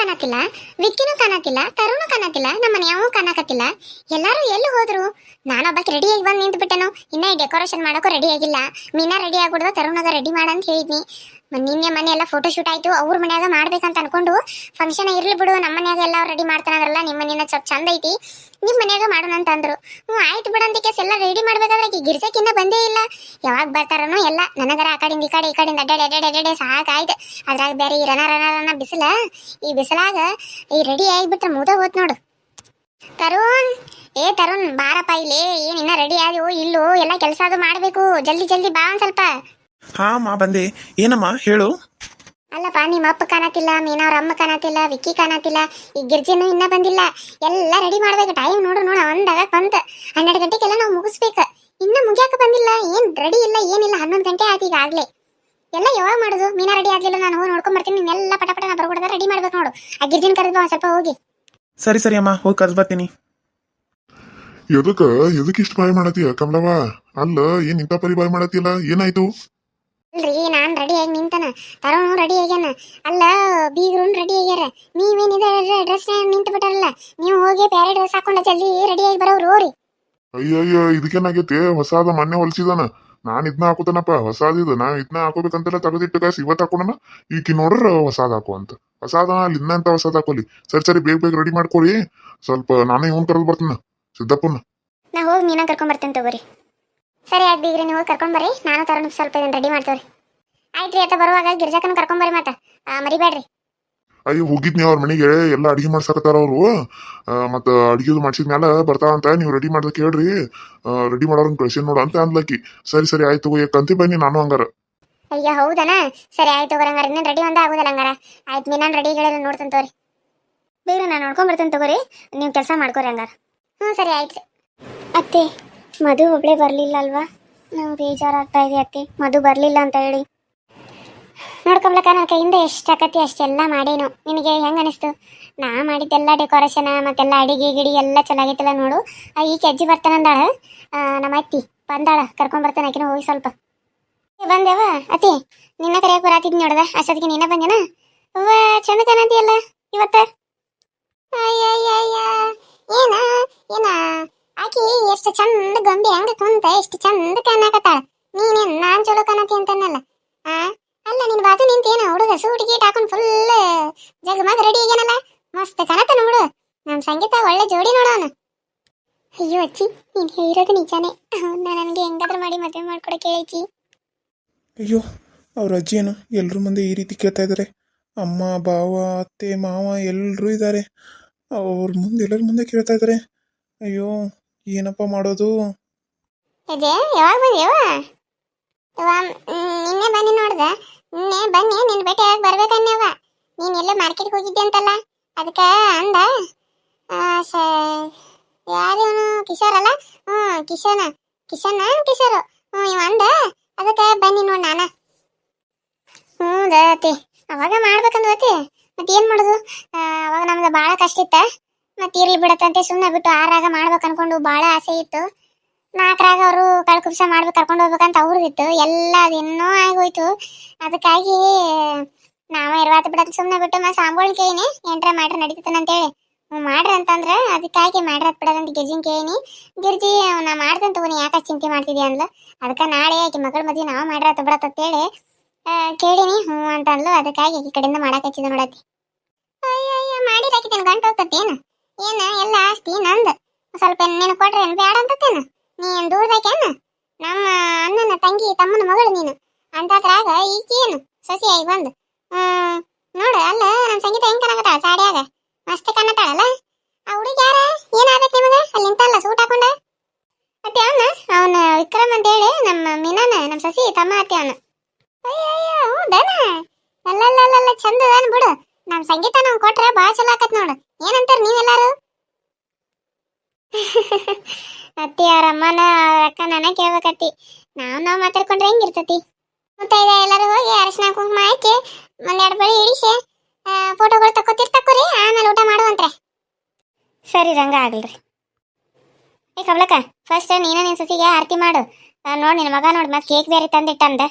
ಕಾಣತಿಲ್ಲ ವಿಕ್ಕಿನೂ ಕಾಣತಿಲ್ಲ ತರುಣು ಕಾಣತಿಲ್ಲ ನಮ್ಮ ಮನೆಯವೂ ಕಾಣಕತ್ತಿಲ್ಲ. ಎಲ್ಲಾರು ಎಲ್ಲಿ ಹೋದ್ರು? ನಾನೊಬ್ಬಕ್ಕೆ ರೆಡಿಯಾಗಿ ಬಂದು ನಿಂತು ಬಿಟ್ಟನು ಇನ್ನ ಈ ಡೆಕೋರೇಷನ್ ಮಾಡೋಕ್ಕೂ ರೆಡಿ ಆಗಿಲ್ಲ. ಮೀನಾ ರೆಡಿ ಆಗ್ಬಿಡ್ದು ತರುಣಗ ರೆಡಿ ಮಾಡ ಅಂತ ಹೇಳಿದ್ನಿ ನಿನ್ನೆ ಮನೆ ಎಲ್ಲ ಫೋಟೋ ಶೂಟ್ ಆಯ್ತು. ಅವ್ರ ಮನ್ಯಾಗ ಮಾಡ್ಬೇಕಂತ ಅನ್ಕೊಂಡು ಫಂಕ್ಷನ್ ಇರ್ಲಿ ಬಿಡು. ನಮ್ಮ ಮನ್ಯಾಗ ಎಲ್ಲ ರೆಡಿ ಮಾಡ್ತಾನಂದ್ರಲ್ಲ ನಿಮ್ಮ ಮನೇನ ಸ್ವಲ್ಪ ಚಂದ ಐತಿ. ನಿಮ್ಮ ಮನೆಯಾಗ ಮಾಡೋಣ ಅಂತ ಅಂದ್ರು. ಹ್ಞೂ ಆಯ್ತು ಬಿಡಂತಿಕೆ ಎಲ್ಲ ರೆಡಿ ಮಾಡ್ಬೇಕಾದ್ರೆ ಆಕಿ ಗಿರ್ಸಕ್ಕಿಂತ ಬಂದೇ ಇಲ್ಲ. ಯಾವಾಗ ಬರ್ತಾರನೋ ಎಲ್ಲ, ನನಗರ ಆ ಕಡೆಯಿಂದ ಈ ಕಡೆ, ಈ ಕಡೆಯಿಂದ ಅಡ್ಡಾಡಿ ಅಡ್ಡಾಡಿ ಅಡ್ಡಾಡಿ ಸಾಕಾಯ್ತು. ಅದ್ರಾಗ ಬೇರೆ ಈ ರನ ಬಿಸಿಲ, ಈ ಬಿಸಿಲಾಗ ಈ ರೆಡಿ ಆಗಿಬಿಟ್ರೆ ಮುದ ಹೋತ್ ನೋಡು. ತರುಣ್, ಏ ತರುಣ್, ಬಾರಪ್ಪ ಇಲ್ಲಿ, ಏನ್ ಇನ್ನ ರೆಡಿ ಆದವು ಇಲ್ಲೋ, ಎಲ್ಲ ಕೆಲಸ ಅದು ಮಾಡಬೇಕು. ಜಲ್ದಿ ಜಲ್ದಿ ಬಾ ಒಂದ್ ಸ್ವಲ್ಪ. ಹಾ, ಮಾ ಬಂದೆ. ಏನಮ್ಮ, ಹೇಳು. ಅಲ್ಲಪ್ಪ ನಿಮ್ಮ ಅಪ್ಪ ಕಾಣತಿಲ್ಲ ಮೀನಾ ಅವ್ರ ಅಮ್ಮ ಕಾಣತಿಲ್ಲ ವಿಕ್ಕಿ ಕಾಣತಿಲ್ಲ ಈ ಗಿರ್ಜಿನೂ ಇನ್ನ ಬಂದಿಲ್ಲ. ಎಲ್ಲ ರೆಡಿ ಮಾಡ್ಬೇಕು ಟೈಮ್ ನೋಡು ನೋಡು ಒಂದಾಗ ಬಂತ. ಹನ್ನೆರಡು ಗಂಟೆಗೆಲ್ಲ ನಾವು ಮುಗಿಸ್ಬೇಕು. ಇನ್ನ ಮುಗಿಯಾಕ ಬಂದಿಲ್ಲ ಏನ್ ರೆಡಿ ಇಲ್ಲ ಏನಿಲ್ಲ ಹನ್ನೊಂದು ಗಂಟೆ ಆಯ್ತು ಈಗ ಆಗ್ಲೇ. ಎಲ್ಲ ಯಾವಾಗ ಮಾಡೋದು? ಮೀನಾ ರೆಡಿ ಆಗಲಿಲ್ಲ ನಾನು ಹೋಗಿ ನೋಡ್ಕೊಂಡ್ ಬರ್ತೀನಿ ಪಟ ಪಟ ಬರ್ಕೊಡದ ರೆಡಿ ಮಾಡ್ಬೇಕು ನೋಡು. ಆ ಗಿರ್ಜಿನ ಕರೆದು ಒಂದ್ ಸ್ವಲ್ಪ ಹೋಗಿ. ಸರಿ ಸರಿ ಅಮ್ಮ ಹೋಗಿ ಕರ್ಸ್ ಬರ್ತೀನಿ. ಎದಕ್ಕ ಎದಕ್ಕೆ ಇಷ್ಟು ಬಾಯ್ ಮಾಡತ್ತೀಯ ಕಮಲವ್ವ? ಅಲ್ಲ ಏನ್ ಇಂಥ ಪರಿ ಬಾಯ್ ಮಾಡತ್ತಿಲ್ಲ ಏನಾಯ್ತು? ಅಲ್ರಿ ನಾನ್ ರೆಡಿ ಆಗಿ ನಿಂತನ. ತರೋಣ ರೆಡಿ ಆಗ್ಯಾನ. ಅಲ್ಲ ಬೀಗ್ರು ರೆಡಿ ಆಗ್ಯಾರ. ನೀವೇನಿದ ಡ್ರೆಸ್ ನಿಂತು ಬಿಟ್ಟಾರಲ್ಲ. ನೀವು ಹೋಗಿ ಬೇರೆ ಡ್ರೆಸ್ ಹಾಕೊಂಡ ಜಲ್ದಿ ರೆಡಿ ಆಗಿ ಬರೋರು ಹೋರಿ. ಅಯ್ಯಯ್ಯ ಇದಕ್ಕೇನಾಗೈತೆ ಹೊಸಾದ ಮೊನ್ನೆ ಹೊಲ್ಸಿದಾನ. ನಾನು ಇದನ್ನ ಹಾಕೋತನಪ್ಪ. ಹೊಸಾದಿದು ನಾ ಇದನ್ನ ಹಾಕೋಬೇಕಂತೆಲ್ಲ ತೆಗೆದಿಟ್ಟು ಕಾಸು ಇವತ್ತು ಹಾಕೋಣ ಈಕಿ ನೋಡ್ರ ಹೊಸಾದ ಹಾಕೋ ಅಂತ. ಹೊಸಾದ ಅಲ್ಲಿ ಇನ್ನ ಅಂತ ಹೊಸಾದ್ ಹಾಕೋಲಿ. ಸರಿ ಸರಿ ಬೇಗ ಬೇಗ ರೆಡಿ ಮಾಡ್ಕೊಳ್ಳಿ ಸ್ವಲ್ಪ ನಾನೇ ಇವನ್ ಕರೆದು ಬರ್ತೀನಿ ಸಿದ್ದಪ್ಪನ ನಾ ಹೋಗಿ ಮೀನಾ ಕರ್ಕೊಂಡ್ ಬರ್ತೇನೆ ತಗೋರಿ. ಸರಿ ಆಯ್ತು ಬೀಗ್ರಿ ನೀವು ಕರ್ಕೊಂಡ್ ಬರ್ರಿ. ನಾನು ತರೋಣ ಸ್ವಲ್ಪ ಇದನ್ನ ರೆಡಿ ಆಯ್ತು ರೀ ಆತ ಬರುವಾಗ ಗಿರ್ಜಾಕನ ಕರ್ಕೊಂಡ್ ಮತ್ತೆ. ಮರಿಬೇಡ್ರಿ. ಅಯ್ಯೋ ಹೋಗಿದ್ನಿ ಅವ್ರ ಮನೆಗೆ. ಎಲ್ಲ ಅಡಿಗೆ ಮಾಡ್ಸಕತ್ತಾರ ಅವರು. ಮತ್ತ ಅಡಿಗೆ ಮ್ಯಾಲ ಬರ್ತಾವಂತ. ನೀವು ರೆಡಿ ಮಾಡ್ದ ಕೇಳ್ರಿ. ರೆಡಿ ಮಾಡೋರನ್ನ ಕಳ್ಸಿ ನೋಡು ಅಂತ ಅಂದ್ಲಕ್ಕಿ ಸರಿ ಸರಿ ಆಯ್ತು ಕಂತಿ ಬನ್ನಿ ನಾನು ಹಂಗಾರ. ಅಯ್ಯ ಹೌದನ? ಸರಿ ಆಯ್ತು ಹಂಗಾರ ಇನ್ನೇನು ರೆಡಿ ಒಂದ ಆಗುದಲ್ಲ ಹಂಗಾರ. ಆಯ್ತು ಮೀನಾನ್ ರೆಡಿ ಹೇಳಿದ್ರೆ ನೋಡ್ತೇನೆ ತೋರಿ ಬೇರೆ ನಾನು ನೋಡ್ಕೊಂಡ್ ಬರ್ತೇನೆ ತಗೋರಿ. ನೀವು ಕೆಲಸ ಮಾಡ್ಕೋರಿ ಹಂಗಾರ. ಹ್ಞೂ ಸರಿ ಆಯ್ತು ಅತ್ತೆ. ಮಧು ಒಬ್ಳೆ ಬರ್ಲಿಲ್ಲ ಅಲ್ವಾ ನಂಗೆ ಬೇಜಾರಾಗ್ತಾ ಇದೆ ಅತ್ತೆ. ಮಧು ಬರ್ಲಿಲ್ಲ ಅಂತ ಹೇಳಿ. ನೋಡ್ಕೊಂಬ್ಲಕ್ಕ ನನ್ನ ಕೈಯಿಂದ ಎಷ್ಟು ಆಕತಿ ಅಷ್ಟೆಲ್ಲ ಮಾಡೇನು. ನಿನಗೆ ಹೆಂಗೆ ಅನಿಸ್ತು? ನಾ ಮಾಡಿದ್ದೆಲ್ಲ ಡೆಕೋರೇಷನ್ ಮತ್ತೆಲ್ಲ ಅಡಿಗೆ ಗಿಡಿ ಎಲ್ಲ ಚೆನ್ನಾಗೈತಲ್ಲ ನೋಡು. ಆ, ಈ ಕೆಜ್ಜಿ ಬರ್ತಾನಂದಾಳ ನಮ್ಮ ಅತ್ತಿ ಬಂದಾಳ. ಕರ್ಕೊಂಡ್ ಬರ್ತಾನೆ ಆಕಿನ ಹೋಗಿ ಸ್ವಲ್ಪ. ಬಂದೇವ ಅತಿ ನಿನ್ನ ಕರೆಯ ಬರಾತಿದ್ ನೋಡ್ದ? ಅಷ್ಟೊತ್ತಿಗೆ ನಿನ್ನ ಬಂದೇನ ಅವ್ವ ಚಂದ ಕಾಣತಿಯಲ್ಲ ಇವತ್ತ? ಅಯ್ಯ ಏನ ಏನ? ಆಕಿ ಎಷ್ಟು ಚಂದ ಗೊಂಬೆ ಹಂಗ ಕುಂತ ಎಷ್ಟು ಚಂದ ಕಾಣಕತ್ತಾಳ. ನೀನೇನ್ ನಾನ್ ಚಲೋ ಕಾಣತಿ ಅಂತನಲ್ಲ? ಆ? ಅಲ್ಲ ನಿನ್ ಬಾಜು ನಿಂತೇನ ಹುಡುಗ ಸೂಟ್ ಗೀಟ್ ಹಾಕೊಂಡ್ ಫುಲ್ ಜಗಮಗ ರೆಡಿ ಆಗ್ಯಾನಲ್ಲ? ಮಸ್ತ್ ಕಾಣತಾನ ನೋಡು ನಮ್ ಸಂಗೀತ ಒಳ್ಳೆ ಜೋಡಿ ನೋಡೋಣ ಅಯ್ಯೋ ಅಚ್ಚಿ ನೀನ್ ಹೇಳಿರೋದು ನಿಜಾನೇ. ಅವ್ನ ನನಗೆ ಹೆಂಗಾದ್ರೂ ಮಾಡಿ ಮದುವೆ ಮಾಡ್ಕೊಡ ಕೇಳಿ ಅಯ್ಯೋ, ಅವ್ರ ಅಜ್ಜಿ ಏನು ಎಲ್ಲರ ಮುಂದೆ ಈ ರೀತಿ ಕೇಳ್ತಾ ಇದ್ದಾರೆ ಅಮ್ಮ ಬಾವ ಅತ್ತೆ, ಮಾವ ಎಲ್ಲರೂ ಇದ್ದಾರೆ ಅವ್ರ ಮುಂದೆ ಎಲ್ಲರ ಮುಂದೆ ಕೇಳ್ತಾ ಇದ್ದಾರೆ ಅಯ್ಯೋ ಏನಪ್ಪ ಮಾಡೋದು? ಅಜ್ಜೆ ಯಾವಾಗ ಬಂದ್ಯವ ನಿನ್ನೆ ಬನ್ನಿ ನೋಡ್ದ. ನಿನ್ನೆ ಬನ್ನಿ, ನಿನ್ ಭೇಟಿಯಾಗಿ ಬರ್ಬೇಕನ್ಯವ ನೀನ್ ಎಲ್ಲ ಮಾರ್ಕೆಟ್ಗೆ ಹೋಗಿದ್ದೆ ಅಂತಲ್ಲ? ಅದಕ್ಕ ಅಂದ. ಯಾರಿವನು ಕಿಶೋರ್ ಅಲ್ಲ? ಹ್ಮ್, ಕಿಶನ. ಕಿಶನ? ಕಿಶೋರು. ಹ್ಮ್, ಇವ ಅಂದ. ಅದಕ್ಕ ಬನ್ನಿ ನೋಡ್ ನಾನ. ದತಿ ಅವಾಗ ಮಾಡ್ಬೇಕಂದ್ ಮತ್ತೆ ಏನ್ ಮಾಡುದು ಅವಾಗ ನಮ್ದು ಬಾಳ ಕಷ್ಟ ಇತ್ತ. ಮತ್ತೆ ಇರ್ಲಿ ಬಿಡತ್ತಂತೆ ಸುಮ್ಮನೆ ಬಿಟ್ಟು ಆರಾಗ ಮಾಡ್ಬೇಕು ಅನ್ಕೊಂಡು ಬಹಳ ಆಸೆ ಇತ್ತು. ನಾಲ್ಕರಾಗ ಅವರು ಕಳ್ಕುಪ್ಸ ಮಾಡ್ಬೇಕು, ಕರ್ಕೊಂಡು ಹೋಗ್ಬೇಕಂತ ಅವ್ರದಿತ್ತು. ಎಲ್ಲ ಅದು ಇನ್ನೂ ಆಗೋಯ್ತು. ಅದಕ್ಕಾಗಿ ನಾವ ಇರ್ವಾತ ಬಿಡತ್ ಸುಮ್ಮನೆ ಬಿಟ್ಟು ಮಾ ಸಾಂಬೋಳ್ ಕೇಳಿನಿ. ಎಂಟ್ರ ಮಾಡ್ರಿ ಅಂತ ಹೇಳಿ ಹ್ಞೂ ಮಾಡ್ರಿ ಅಂತಂದ್ರೆ ಅದಕ್ಕಾಗಿ ಮಾಡ್ರತ್ ಬಿಡದಂತ ಗಿರ್ಜಿನ್ ಕೇಳಿನಿ. ಗಿರ್ಜಿ ನಾ ಮಾಡ್ದಂತ ತಗೋನಿ ಯಾಕೆ ಚಿಂತೆ ಮಾಡ್ತಿದ್ಯಾ ಅಂದ್ಲು. ಅದಕ್ಕೆ ನಾಳೆ ಆಕಿ ಮಗಳ ಮದ್ವೆ ನಾವು ಮಾಡ್ರತ್ ಬಿಡತ್ತ ಅಂತೇಳಿ ಕೇಳಿನಿ. ಹ್ಞೂ ಅಂತ ಅಂದ್ಲು ಅದಕ್ಕಾಗಿ ಈ ಕಡೆಯಿಂದ ಮಾಡಕ್ ಹಚ್ಚಿದ ನೋಡತ್ತಿ. ಅಯ್ಯ ಮಾಡಿ ಹಾಕಿದ್ದೇನೆ ಗಂಟು ಹೋಗ್ತತ್ತೇನು? ಏನ, ಎಲ್ಲ ಆಸ್ತಿ ನಂದು. ಸ್ವಲ್ಪ ನೀನು ಕೊಟ್ರೆ ಬೇಡ ಬ್ಯಾಡ ಅಂತತ್ತೇನು ನೀನ್ ದೂರದಾಕೇನ ನಮ್ಮ ಅಣ್ಣನ ತಂಗಿ, ತಮ್ಮನ ಮಗಳು ನೀನು. ಅಂತದ್ರಾಗ ಈಕೇನು ಸೊಸೆಯಾಗಿ ಬಂದು. ನೋಡು, ಅಲ್ಲ ನಮ್ಮ ಸಂಗೀತ ಹೆಂಗೆ ಕನಕತ್ತಾಳ ಸಾಡ್ಯಾಗ ಮಸ್ತ್ ಕನ್ನತ್ತಾಳಲ್ಲ ಆ ಹುಡುಗ ಯಾರ? ಏನಾಗಬೇಕು ನಿಮಗ? ಅಲ್ಲಿ ನಿಂತಲ್ಲ, ಸೂಟ್ ಹಾಕೊಂಡ? ಮತ್ತೆ ಅವನ? ಅವನ ವಿಕ್ರಮ್ ಅಂತ ಹೇಳಿ ನಮ್ಮ ಮೀನಾನ, ನಮ್ಮ ಸಸಿ, ತಮ್ಮ ಅತ್ತೆ ಅವನು. ಅಯ್ಯಯ್ಯ, ದನ? ಅಲ್ಲಲ್ಲಲ್ಲ ಚಂದ ಅದಾನ ಬಿಡು. ನಮ್ಮ ಸಂಗೀತ ನಾವು ಕೊಟ್ರೆ ಭಾಳ ಚಲೋ ನೋಡು. ಏನಂತಾರ ನೀವೆಲ್ಲಾರು? ಅತ್ತಿ, ಅವ್ರ ಅಮ್ಮನ, ಅವ್ರ ಅಕ್ಕ ನನ್ನ ಕೇಳ್ಬೇಕತ್ತಿ. ನಾವ್ ನಾವ್ ಮಾತಾಡ್ಕೊಂಡ್ರೆ ಹೆಂಗಿರ್ತತಿ? ಮುತ್ತೈದ ಎಲ್ಲರೂ ಹೋಗಿ ಅರಶಿನ ಕುಂಕುಮ ಹಾಕಿ ಒಂದೆರಡು ಬಳಿ ಇಳಿಸಿ ಫೋಟೋಗಳು ತಕ್ಕೋತಿರ್ ಆಮೇಲೆ ಊಟ ಮಾಡುವಂತ್ರೆ. ಸರಿ, ರಂಗ ಆಗಲ್ರಿ. ಏ ಕಬ್ಲಕ್ಕ ಫಸ್ಟ್ ನೀನ ನಿನ್ ಸಸಿಗೆ ಆರತಿ ಮಾಡು. ನೋಡಿ ನಿನ್ ಮಗ ನೋಡಿ ಮತ್ತೆ ಕೇಕ್ ಬೇರೆ ತಂದಿಟ್ಟಂದ.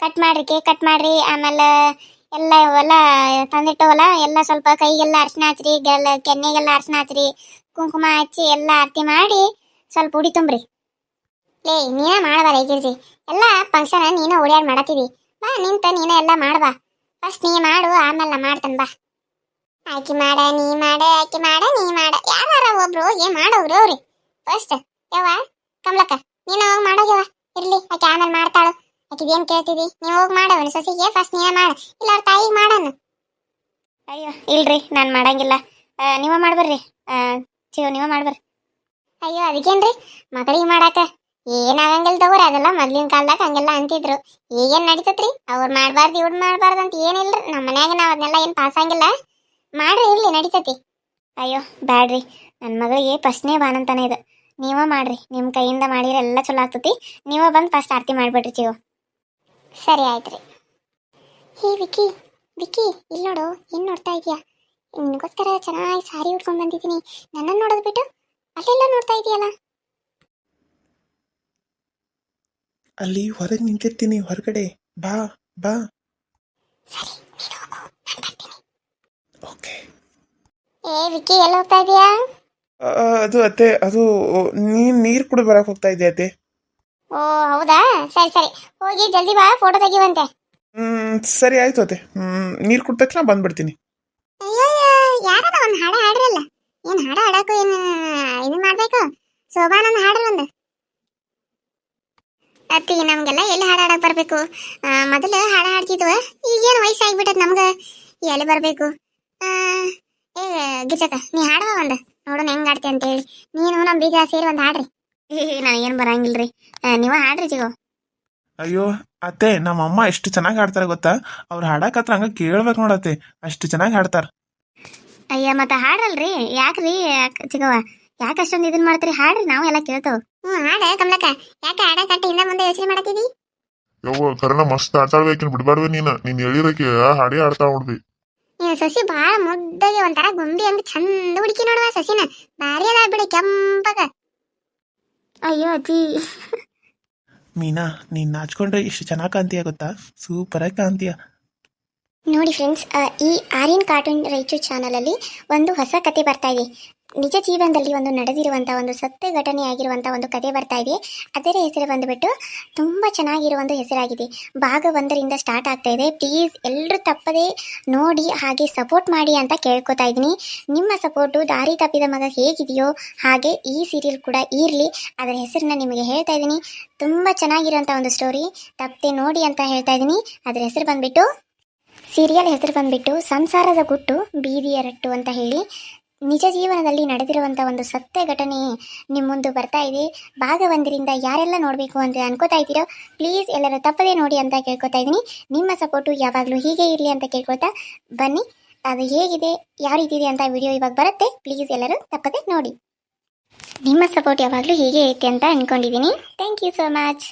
ಕಟ್ ಮಾಡ್ರಿ ಕೇಕ್ ಕಟ್ ಮಾಡ್ರಿ, ಆಮೇಲೆ ಎಲ್ಲ ಇವೆಲ್ಲ ತಂದಿಟ್ಟವಲ್ಲ ಎಲ್ಲ ಸ್ವಲ್ಪ ಕೈಗೆಲ್ಲ ಅರ್ಶಿನ ಹಚ್ರಿ ಗೆಲ್ಲ ಕೆನ್ನೆಗೆಲ್ಲ ಅರ್ಶಿನ ಹಚ್ರಿ ಕುಂಕುಮ ಹಚ್ಚಿ ಎಲ್ಲ ಆರತಿ ಮಾಡಿ ಸ್ವಲ್ಪ ಉಡಿ ತುಂಬ್ರಿ. ಲೇ, ನೀನ ಮಾಡಬಾರ ಹೇಗಿರ್ಸಿ ಎಲ್ಲ ಫಂಕ್ಷನ್ ನೀನ ಓಡ್ಯಾಡ್ ಮಾಡತ್ತಿದಿ. ಬಾ, ನಿಂತ ನೀನ ಎಲ್ಲ ಮಾಡ್ಬಾ ಫಸ್ಟ್ ನೀ ಮಾಡು, ಆಮೇಲೆ ನಾ ಮಾಡ್ತಾನೆ ಬಾ. ಆಕಿ ಮಾಡ, ನೀ ಮಾಡ, ಆಕಿ ಮಾಡ, ನೀ ಮಾಡ. ಯಾರ ಒಬ್ರು ಏನ್ ಮಾಡೋಗ್ರಿ ಅವ್ರಿ. ಫಸ್ಟ್ ಯವ್ವ, ಕಮಲಕ್ಕ, ನೀನು ಅವಾಗ ಮಾಡೋಗ್ಯವ ಇರ್ಲಿ, ಆಕೆ ಆಮೇಲೆ ಮಾಡ್ತಾಳು. ಆಕಿದೇನ್ ಕೇಳ್ತಿದಿ? ನೀವು ಹೋಗಿ ಮಾಡವನು ಸೊಸಿಗೆ ಫಸ್ಟ್ ನೀನೇ ಮಾಡ. ಇಲ್ಲ ಅವ್ರ ತಾಯಿಗೆ ಮಾಡನು. ಅಯ್ಯೋ ಇಲ್ರಿ ನಾನು ಮಾಡಂಗಿಲ್ಲ. ನೀವ ಮಾಡ್ಬರ್ರಿ. ಚಿಗೋ ನೀವ ಮಾಡ್ಬರ್ರಿ. ಅಯ್ಯೋ ಅದಕ್ಕೇನ್ರಿ? ಮಗಳಿಗೆ ಮಾಡಾಕ ಏನಾಗಂಗಿಲ್ಲ ತಗೋರಿ ಅದೆಲ್ಲ ಮೊದ್ಲಿನ ಕಾಲದಾಗ ಹಂಗೆಲ್ಲ ಅಂತಿದ್ರು. ಈಗೇನ್ ನಡೀತತ್ರಿ? ಅವ್ರು ಮಾಡಬಾರ್ದು ಇವ್ರು ಮಾಡಬಾರ್ದು ಅಂತ ಏನಿಲ್ರಿ? ನಮ್ಮ ಮನ್ಯಾಗ ನಾವ್ ಅದನ್ನೆಲ್ಲ ಏನು ಪಾಸಂಗಿಲ್ಲ ಮಾಡ್ರಿ ಇರ್ಲಿ ನಡೀತತಿ. ಅಯ್ಯೋ ಬ್ಯಾಡ್ರಿ. ನನ್ನ ಮಗಳಿಗೆ ಫಸ್ಟ್ನೇ ಬಾನಂತಾನೆ ಇದು. ನೀವೇ ಮಾಡ್ರಿ. ನಿಮ್ಮ ಕೈಯಿಂದ ಮಾಡಿದ್ರೆ ಎಲ್ಲ ಚಲೋ ಆಗ್ತತಿ. ನೀವ ಬಂದು ಫಸ್ಟ್ ಆರತಿ ಮಾಡಿಬಿಡ್ರಿ ಚಿಗೋ ಸರಿ ಆಯ್ತ್ರಿ. ಹೇ ವಿಕಿ ವಿಕಿ ಇಲ್ಲಿ ನೋಡು ಏನು ನೋಡ್ತಾ ಇದೀಯಾ? ನಿನಗೋಸ್ಕರ ಚೆನ್ನಾಗಿ ಸಾರಿ ಉಟ್ಕೊಂಡು ಬಂದಿದ್ದೀನಿ. ನನ್ನನ್ನು ನೋಡೋದು ಬಿಟ್ಟು ಅಲ್ಲೆಲ್ಲ ನೋಡ್ತಾ ಇದೆಯಲ್ಲ? ಅಲ್ಲಿ ಹೊರಗೆ ನಿಂತಿರ್ತೀನಿ ಹೊರಗಡೆ. ಬಾ ಬಾ. ಸರಿ ನೀನು ಹೋಗು ನಾನು ಬರ್ತೀನಿ. ಓಕೆ. ಏ ವಿಕಿ ಎಲ್ಲಿ ಹೋಗ್ತಾ ಇದೀಯಾ? ಅದು ಅತ್ತೆ ಅದು ನೀನು ನೀರು ಕುಡಿ ಬರಕ್ಕೆ ಹೋಗ್ತಾ ಇದೆಯಾ ಅತ್ತೆ? ಓ ಹೌದಾ? ಸರಿ ಸರಿ. ಹೋಗಿ ಜಲ್ದಿ ಬಾ ಫೋಟೋ ತೆಗಿವಂತೆ ಹ್ಮ್ ಸರಿ ಆಯ್ತು ಅತ್ತೆ. ಹ್ಮ್ ನೀರು ಕುಡಿದ ತಕ್ಷಣ ಬಂದ್ಬಿಡ್ತೀನಿ. ಅಯ್ಯೋ ಯಾರದ ಒಂದು ಹಾಡ ಹಾಡ್ರಲ್ಲ ಏನ್ ಹಾಡ ಹಾಡಕ್ಕೂ ಏನ್ ಇದು ಮಾಡ್ಬೇಕು? ಶೋಭಾನಂದ್ ಹಾಡ್ರಿ ಒಂದು. ಅತ್ತಿ ನಮ್ಗೆಲ್ಲ ಎಲ್ಲಿ ಹಾಡ ಹಾಡಕ್ ಬರ್ಬೇಕು? ಮೊದಲು ಹಾಡ ಹಾಡ್ತಿದ್ವ. ಈಗೇನು ವಯಸ್ಸಾಗ್ಬಿಟ್ಟದ ನಮ್ಗ. ಎಲ್ಲಿ ಬರ್ಬೇಕು? ಏ ಗಿಚಕ ನೀ ಹಾಡುವ ಒಂದು. ನೋಡೋಣ ಹೆಂಗ್ ಆಡ್ತಿ ಅಂತ ಹೇಳಿ ನೀನು ನಮ್ ಬೀಗ ಸೇರಿ ಒಂದು ಹಾಡ್ರಿ. ನನಗೇನ್ ಬರಂಗಿಲ್ರಿ. ನೀವ ಹಾಡ್ರಿ ಜಿಗೋ ಅಯ್ಯೋ ಅತ್ತೆ ನಮ್ಮ ಅಮ್ಮ ಎಷ್ಟು ಚೆನ್ನಾಗಿ ಹಾಡ್ತಾರೆ ಗೊತ್ತಾ? ಅವ್ರು ಹಾಡಕತ್ರ ಹಂಗ ಕೇಳ್ಬೇಕು ನೋಡತ್ತೆ. ಅಷ್ಟು ಚೆನ್ನಾಗಿ ಹಾಡ್ತಾರ. ಅಯ್ಯ ಮತ್ತ ಹಾಡಲ್ರಿ ಯಾಕ್ರಿ? ಯಾಕ ಚಿಗವ್ವ? ಯಾಕೆ ಅಷ್ಟೊಂದು ಇದನ್ ಮಾಡ್ತೀರಿ? ಹಾಡ್ರಿ ನಾವು ಎಲ್ಲ ಕೇಳ್ತೇವೆ. ಹ್ಮ್ ಹಾಡ ಕಮಲಕ್ಕ. ಯಾಕೆ ಹಾಡ ಕಟ್ಟಿ ಹಿಂದೆ ಮುಂದೆ ಯೋಚನೆ ಮಾಡತ್ತಿದಿ ಯವ್ವ ಕರ್ಣ ಮಸ್ತ್ ಆಟಾಡ್ಬೇಕಿನ್ ಬಿಡ್ಬಾರ್ದು ನೀನು. ನೀನ್ ಹೇಳಿರಕ್ಕೆ ಹಾಡಿ ಆಡ್ತಾ ನೋಡ್ಬಿ ನೀನು ಸಸಿ ಬಾಳ ಮುದ್ದಾಗಿ ಒಂಥರ ಗೊಂಬಿ ಹಂಗ ಚಂದ ಹುಡುಕಿ ನೋಡುವ ಸಸಿನ. ಭಾರಿ ಅದ ಬಿಡಿ ಕೆಂಪಗ. ಅಯ್ಯೋ ಅಜ್ಜಿ. ಮೀನಾ ನೀನ್ ನಾಚ್ಕೊಂಡ್ರೆ ಇಷ್ಟು ಚೆನ್ನಾಗಿ ಕಾಣ್ತೀಯ ಗೊತ್ತಾ? ಸೂಪರ್ ಆಗಿ ಕಾಣ್ತೀಯ? ನೋಡಿ ಫ್ರೆಂಡ್ಸ್ ಈ ಆರ್ಯನ್ ಕಾರ್ಟೂನ್ ರೈಚೂರ್ ಚಾನಲಲ್ಲಿ ಒಂದು ಹೊಸ ಕತೆ ಬರ್ತಾ ಇದೆ. ನಿಜ ಜೀವನದಲ್ಲಿ ಒಂದು ನಡೆದಿರುವಂಥ ಒಂದು ಸತ್ಯ ಘಟನೆ ಆಗಿರುವಂಥ ಒಂದು ಕಥೆ ಬರ್ತಾ ಇದೆ. ಅದರ ಹೆಸರು ಬಂದುಬಿಟ್ಟು ತುಂಬ ಚೆನ್ನಾಗಿರುವ ಒಂದು ಹೆಸರಾಗಿದೆ. ಭಾಗ ಒಂದರಿಂದ ಸ್ಟಾರ್ಟ್ ಆಗ್ತಾ ಇದೆ. ಪ್ಲೀಸ್ ಎಲ್ಲರೂ ತಪ್ಪದೆ ನೋಡಿ, ಹಾಗೆ ಸಪೋರ್ಟ್ ಮಾಡಿ ಅಂತ ಕೇಳ್ಕೊತಾ ಇದ್ದೀನಿ. ನಿಮ್ಮ ಸಪೋರ್ಟು ದಾರಿ ತಪ್ಪಿದ ಮಗ ಹೇಗಿದೆಯೋ ಹಾಗೆ ಈ ಸೀರಿಯಲ್ ಕೂಡ ಇರಲಿ. ಅದರ ಹೆಸರನ್ನ ನಿಮಗೆ ಹೇಳ್ತಾ ಇದ್ದೀನಿ. ತುಂಬ ಚೆನ್ನಾಗಿರೋಂಥ ಒಂದು ಸ್ಟೋರಿ ತಪ್ಪದೆ ನೋಡಿ ಅಂತ ಹೇಳ್ತಾ ಇದ್ದೀನಿ. ಅದರ ಹೆಸರು ಬಂದುಬಿಟ್ಟು ಸೀರಿಯಲ್ ಹೆಸರು ಬಂದ್ಬಿಟ್ಟು ಸಂಸಾರದ ಗುಟ್ಟು ಬೀದಿಯ ರಟ್ಟು ಅಂತ ಹೇಳಿ. ನಿಜ ಜೀವನದಲ್ಲಿ ನಡೆದಿರುವಂಥ ಒಂದು ಸತ್ಯ ಘಟನೆ ನಿಮ್ಮ ಮುಂದೆ ಬರ್ತಾ ಇದೆ. ಭಾಗ ಒಂದರಿಂದ ಯಾರೆಲ್ಲ ನೋಡಬೇಕು ಅಂತ ಅನ್ಕೋತಾ ಇದ್ದೀರೋ ಪ್ಲೀಸ್ ಎಲ್ಲರೂ ತಪ್ಪದೇ ನೋಡಿ ಅಂತ ಕೇಳ್ಕೊತಾ ಇದ್ದೀನಿ. ನಿಮ್ಮ ಸಪೋರ್ಟು ಯಾವಾಗಲೂ ಹೀಗೆ ಇರಲಿ ಅಂತ ಕೇಳ್ಕೊತಾ ಬನ್ನಿ. ಅದು ಹೇಗಿದೆ, ಯಾವ ರೀತಿ ಇದೆ ಅಂತ ವಿಡಿಯೋ ಇವಾಗ ಬರುತ್ತೆ. ಪ್ಲೀಸ್ ಎಲ್ಲರೂ ತಪ್ಪದೇ ನೋಡಿ. ನಿಮ್ಮ ಸಪೋರ್ಟ್ ಯಾವಾಗಲೂ ಹೀಗೆ ಐತೆ ಅಂತ ಅನ್ಕೊಂಡಿದ್ದೀನಿ. Thank you so much